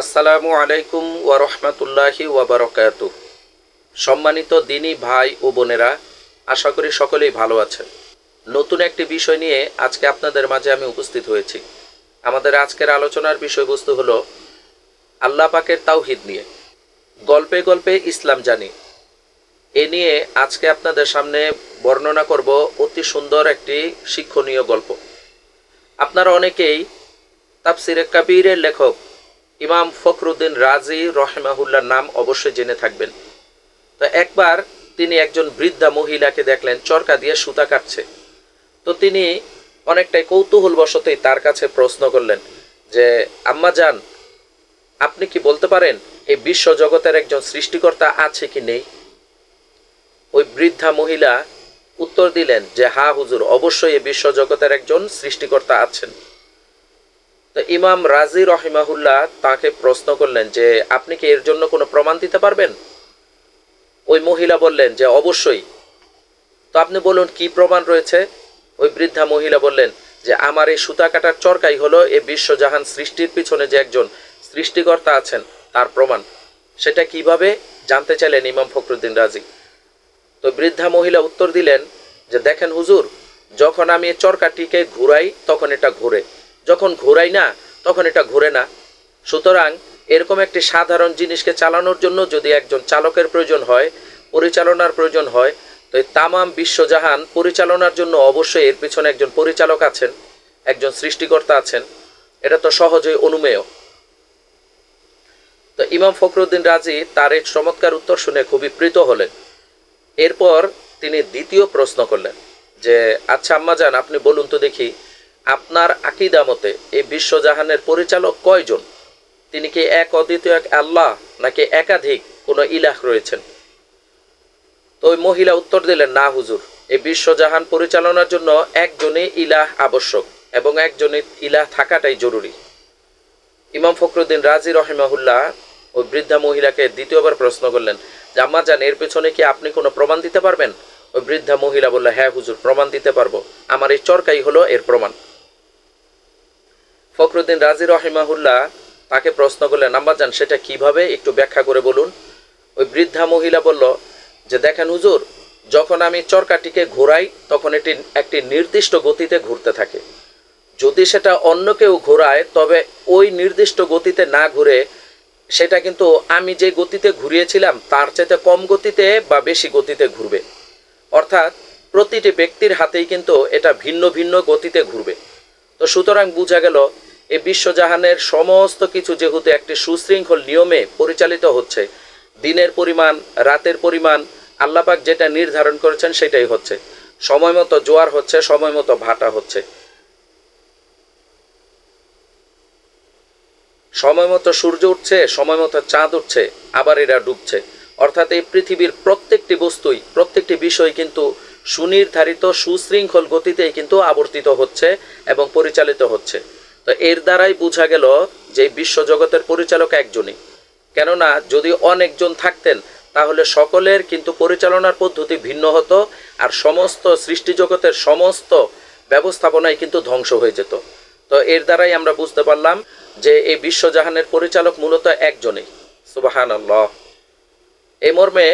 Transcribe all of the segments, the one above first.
আসসালামু আলাইকুম ওয়ারহমাতুল্লাহি ওয়াবারকাতু সম্মানিত দিনী ভাই ও বোনেরা, আশা করি সকলেই ভালো আছেন। নতুন একটি বিষয় নিয়ে আজকে আপনাদের মাঝে আমি উপস্থিত হয়েছি। আমাদের আজকের আলোচনার বিষয়বস্তু হলো আল্লাহ পাকের তাওহিদ নিয়ে। গল্পে গল্পে ইসলাম জানি। এ নিয়ে আজকে আপনাদের সামনে বর্ণনা করব অতি সুন্দর একটি শিক্ষণীয় গল্প। আপনারা অনেকেই তাপসিরে কাবিরের লেখক ইমাম ফখরুদ্দিন রাজি রহমাহুল্লার নাম অবশ্যই জেনে থাকবেন। তো একবার তিনি একজন বৃদ্ধা মহিলাকে দেখলেন, চরকা দিয়ে সুতা কাটছে। তো তিনি অনেকটাই কৌতূহল বশতেই তার কাছে প্রশ্ন করলেন যে, আম্মা যান আপনি কি বলতে পারেন, এই বিশ্ব জগতের একজন সৃষ্টিকর্তা আছে কি নেই? ওই বৃদ্ধা মহিলা উত্তর দিলেন যে হা হুজুর, অবশ্যই এই বিশ্ব জগতের একজন সৃষ্টিকর্তা আছেন। তো ইমাম রাজি রহিমাহুল্লাহ তাকে প্রশ্ন করলেন যে, আপনি কি এর জন্য কোনো প্রমাণ দিতে পারবেন? ওই মহিলা বললেন যে, অবশ্যই। তো আপনি বলুন, কি প্রমাণ রয়েছে? ওই বৃদ্ধা মহিলা বললেন যে, আমার এই সুতা কাটার চরকাই হলো এই বিশ্বজাহান সৃষ্টির পিছনে যে একজন সৃষ্টিকর্তা আছেন, তার প্রমাণ। সেটা কীভাবে? জানতে চাইলেন ইমাম ফখরুদ্দিন রাজি। তো বৃদ্ধা মহিলা উত্তর দিলেন যে, দেখেন হুজুর, যখন আমি এই চরকাটিকে ঘুরাই, তখন এটা ঘুরে। যখন ঘুরাই না, তখন এটা ঘুরে না। সুতরাং এরকম একটি সাধারণ জিনিসকে চালানোর জন্য যদি একজন চালকের প্রয়োজন হয়, পরিচালনার প্রয়োজন হয়, তো এই তামাম বিশ্বজাহান পরিচালনার জন্য অবশ্যই এর পিছনে একজন পরিচালক আছেন, একজন সৃষ্টিকর্তা আছেন। এটা তো সহজেই অনুমেয়। তো ইমাম ফখরুদ্দিন রাজি তার এই চমৎকার উত্তর শুনে খুবই প্রীত হলেন। এরপর তিনি দ্বিতীয় প্রশ্ন করলেন যে আচ্ছা আম্মাজান আপনি বলুন তো দেখি আপনার আকিদা মতে এই বিশ্বজাহানের পরিচালক কয়জন? তিনি কি এক অদ্বিতীয় এক আল্লাহ নাকি একাধিক কোনো ইলাহ রয়েছেন? তো ওই মহিলা উত্তর দিলেন, না, হুজুর, এই বিশ্বজাহান পরিচালনার জন্য একজনই ইলাহ আবশ্যক এবং একজনই ইলাহ থাকাটাই জরুরি। ইমাম ফখরুদ্দিন রাজি রহিমাহুল্লাহ ওই বৃদ্ধা মহিলাকে দ্বিতীয়বার প্রশ্ন করলেন যে আম্মা জান, এর পেছনে কি আপনি কোনো প্রমাণ দিতে পারবেন? ওই বৃদ্ধা মহিলা বলল হ্যাঁ হুজুর, প্রমাণ দিতে পারব। আমার এই চরকাই হলো এর প্রমাণ। ফখরুদ্দিন রাজি রহিমাহুল্লাহ তাকে প্রশ্ন করলেন, আম্মা জান, সেটা কীভাবে? একটু ব্যাখ্যা করে বলুন। ওই বৃদ্ধা মহিলা বলল, যে দেখেন হুজুর, যখন আমি চরকাটিকে ঘোরাই, তখন এটি একটি নির্দিষ্ট গতিতে ঘুরতে থাকে। যদি সেটা অন্য কেউ ঘোরায়, তবে ওই নির্দিষ্ট গতিতে না ঘুরে, সেটা কিন্তু আমি যে গতিতে ঘুরিয়েছিলাম, তার চাইতে কম গতিতে বা বেশি গতিতে ঘুরবে। অর্থাৎ, প্রতিটি ব্যক্তির হাতেই কিন্তু এটা ভিন্ন ভিন্ন গতিতে ঘুরবে। তো সুতরাং বোঝা গেল এই বিশ্বজাহানের সমস্ত কিছু যেহেতু একটি সুশৃঙ্খল নিয়মে পরিচালিত হচ্ছে, দিনের পরিমাণ, রাতের পরিমাণ, আল্লাপাক যেটা নির্ধারণ করেছেন সেটাই হচ্ছে। সময় মতো জোয়ার হচ্ছে, সময় মতো ভাটা হচ্ছে। সময় মতো সূর্য উঠছে, সময় মতো চাঁদ উঠছে, আবার এরা ডুবছে। অর্থাৎ এই পৃথিবীর প্রত্যেকটি বস্তুই, প্রত্যেকটি বিষয় কিন্তু সুনির্ধারিত, সুশৃঙ্খল গতিতেই কিন্তু আবর্তিত হচ্ছে এবং পরিচালিত হচ্ছে। তো এর দ্বারাই বোঝা গেল যে বিশ্বজগতের পরিচালক একজনই। কেননা যদি অনেকজন থাকতেন, তাহলে সকলের কিন্তু পরিচালনার পদ্ধতি ভিন্ন হতো আর সমস্ত সৃষ্টিজগতের সমস্ত ব্যবস্থাপনাই কিন্তু ধ্বংস হয়ে যেত। তো এর দ্বারাই আমরা বুঝতে পারলাম যে এই বিশ্বজাহানের পরিচালক মূলত একজনই। সুবাহান এই মর্মে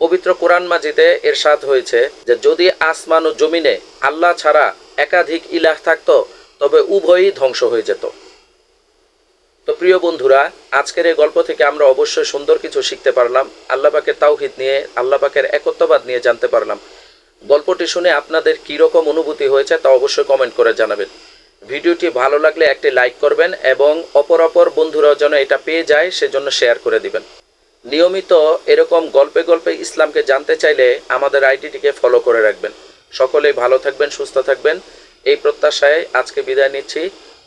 পবিত্র কোরআন মাজিদে এরশাদ হয়েছে যে যদি আসমান ও জমিনে আল্লাহ ছাড়া একাধিক ইলাহ থাকতো তবে উভয়ই ধ্বংস হয়ে যেত। তো প্রিয় বন্ধুরা, আজকের এই গল্প থেকে আমরা অবশ্যই সুন্দর কিছু শিখতে পারলাম আল্লাহ পাকের তাওহিদ নিয়ে আল্লাহ পাকের একত্ববাদ নিয়ে জানতে পারলাম। গল্পটি শুনে আপনাদের কীরকম অনুভূতি হয়েছে তা অবশ্যই কমেন্ট করে জানাবেন। ভিডিওটি ভালো লাগলে একটি লাইক করবেন এবং অপর অপর বন্ধুরাও যেন এটা পেয়ে যায় সেজন্য শেয়ার করে দিবেন। নিয়মিত এরকম গল্পে গল্পে ইসলামকে জানতে চাইলে আমাদের আইডিটিকে ফলো করে রাখবেন। সকলেই ভালো থাকবেন, সুস্থ থাকবেন। এই প্রত্যাশায় আজকে বিদায় নিচ্ছি।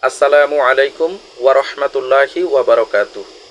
আসসালামু আলাইকুম ওয়া ওয়াবারকাতুহ ওয়া বারাকাতুহু।